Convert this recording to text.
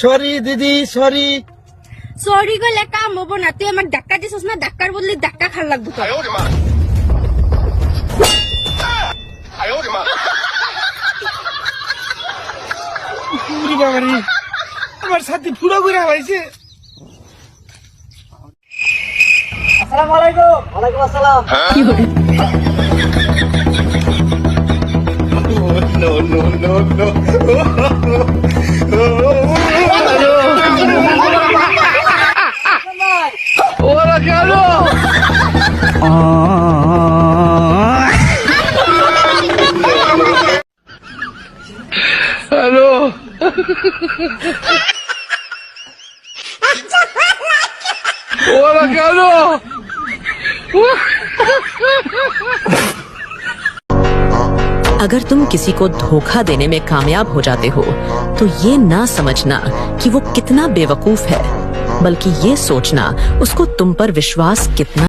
Sorry দিদি sorry. Sorry গলে কাম হব না তুই আমার ডাক্কা দিছিস না? ডাক্কার বললি ডাক্কা খার লাগবো তো আমার সাথে ফুড়ো ঘুরে হয়েছে আসসালামু আলাইকুম। ওয়ালাইকুম আসসালাম। No no no no अगर तुम किसी को धोखा देने में कामयाब हो जाते हो तो ये ना समझना कि वो कितना बेवकूफ़ है, बल्कि ये सोचना, उसको तुम पर विश्वास कितना